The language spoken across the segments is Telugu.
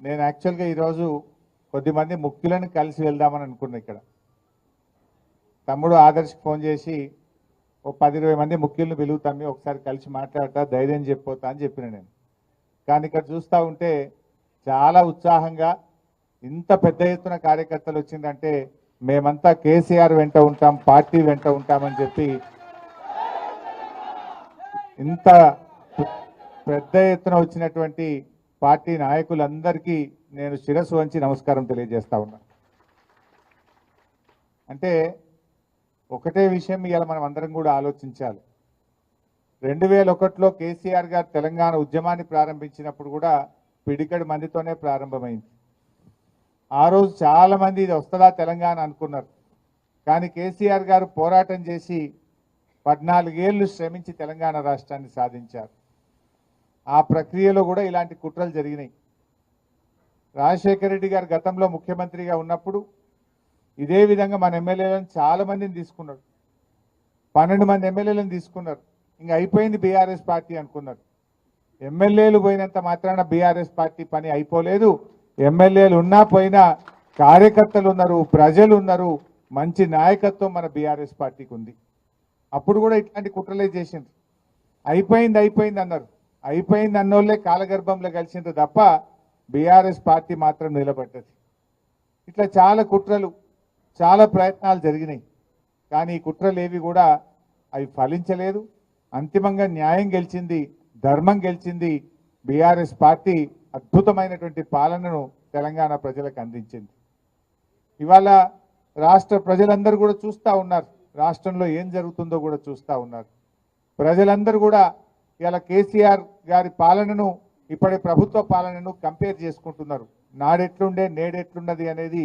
నేను యాక్చువల్గా ఈరోజు కొద్దిమంది ముఖ్యులను కలిసి వెళ్దామని అనుకున్నా ఇక్కడ. తమ్ముడు ఆదర్శ్కి ఫోన్ చేసి ఓ పది ఇరవై మంది ముఖ్యులను పిలుగుతామి ఒకసారి కలిసి మాట్లాడతా ధైర్యం చెప్పిపోతా అని చెప్పిన నేను. కానీ ఇక్కడ చూస్తూ ఉంటే చాలా ఉత్సాహంగా ఇంత పెద్ద ఎత్తున కార్యకర్తలు వచ్చిందంటే మేమంతా కేసీఆర్ వెంట ఉంటాం పార్టీ వెంట ఉంటామని చెప్పి ఇంత పెద్ద ఎత్తున వచ్చినటువంటి పార్టీ నాయకులందరికీ నేను శిరస్సు వంచి నమస్కారం తెలియజేస్తా ఉన్నా. అంటే ఒకటే విషయం ఇవాళ మనం అందరం కూడా ఆలోచించాలి. రెండు వేల ఒకటిలో కేసీఆర్ గారు తెలంగాణ ఉద్యమాన్ని ప్రారంభించినప్పుడు కూడా పిడికడి మందితోనే ప్రారంభమైంది. ఆ రోజు చాలా మంది ఇది వస్తుందా తెలంగాణ అనుకున్నారు. కానీ కేసీఆర్ గారు పోరాటం చేసి పద్నాలుగేళ్ళు శ్రమించి తెలంగాణ రాష్ట్రాన్ని సాధించారు. ఆ ప్రక్రియలో కూడా ఇలాంటి కుట్రలు జరిగినాయి. రాజశేఖర రెడ్డి గారు గతంలో ముఖ్యమంత్రిగా ఉన్నప్పుడు ఇదే విధంగా మన ఎమ్మెల్యేలను చాలా మందిని తీసుకున్నాడు పన్నెండు మంది ఎమ్మెల్యేలను తీసుకున్నారు. ఇంకా అయిపోయింది బీఆర్ఎస్ పార్టీ అనుకున్నారు. ఎమ్మెల్యేలు పోయినంత మాత్రాన బీఆర్ఎస్ పార్టీ పని అయిపోలేదు. ఎమ్మెల్యేలు ఉన్నా పోయినా కార్యకర్తలు ఉన్నారు ప్రజలు ఉన్నారు మంచి నాయకత్వం మన బీఆర్ఎస్ పార్టీకి ఉంది. అప్పుడు కూడా ఇట్లాంటి కుట్రలే చేసింది అయిపోయింది అయిపోయింది అన్నారు. అయిపోయింది అన్నోళ్ళే కాలగర్భంలో కలిసింది తప్ప బీఆర్ఎస్ పార్టీ మాత్రం నిలబడ్డది. ఇట్లా చాలా కుట్రలు చాలా ప్రయత్నాలు జరిగినాయి. కానీ ఈ కుట్రలు ఏవి కూడా అవి ఫలించలేదు. అంతిమంగా న్యాయం గెలిచింది ధర్మం గెలిచింది బీఆర్ఎస్ పార్టీ అద్భుతమైనటువంటి పాలనను తెలంగాణ ప్రజలకు అందించింది. ఇవాళ రాష్ట్ర ప్రజలందరూ కూడా చూస్తూ ఉన్నారు. రాష్ట్రంలో ఏం జరుగుతుందో కూడా చూస్తూ ఉన్నారు. ప్రజలందరూ కూడా ఇలా కేసీఆర్ గారి పాలనను ఇప్పటి ప్రభుత్వ పాలనను కంపేర్ చేసుకుంటున్నారు. నాడెట్లుండే నేడెట్లున్నది అనేది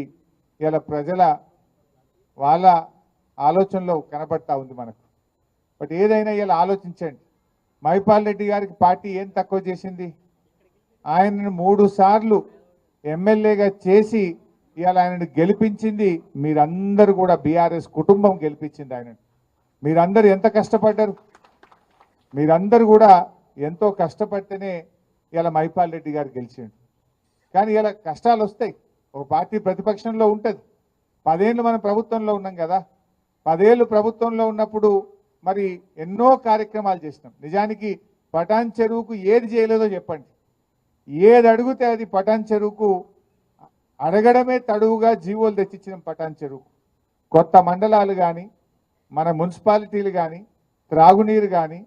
ఇలా ప్రజల వాళ్ళ ఆలోచనలో కనబడతా ఉంది మనకు. బట్ ఏదైనా ఇలా ఆలోచించండి. మైపాల్ రెడ్డి గారికి పార్టీ ఏం తక్కువ చేసింది? ఆయనను మూడు సార్లు ఎమ్మెల్యేగా చేసి ఇవాళ ఆయనను గెలిపించింది మీరందరూ కూడా బీఆర్ఎస్ కుటుంబం గెలిపించింది ఆయనను. మీరందరూ ఎంత కష్టపడ్డారు? మీరందరూ కూడా ఎంతో కష్టపడితేనే ఇలా మైపాల్ రెడ్డి గారు గెలిచిండు. కానీ ఇలా కష్టాలు వస్తాయి. ఒక పార్టీ ప్రతిపక్షంలో ఉంటుంది. పదేళ్ళు మనం ప్రభుత్వంలో ఉన్నాం కదా. పదేళ్ళు ప్రభుత్వంలో ఉన్నప్పుడు మరి ఎన్నో కార్యక్రమాలు చేసినాం. నిజానికి పటాన్ చెరువుకు ఏది చేయలేదో చెప్పండి. ఏది అడిగితే అది పటాన్ చెరువుకు అడగడమే తడువుగా జీవోలు తెచ్చిచ్చిన పటాన్ చెరువుకు. కొత్త మండలాలు కానీ మన మున్సిపాలిటీలు కానీ త్రాగునీరు కానీ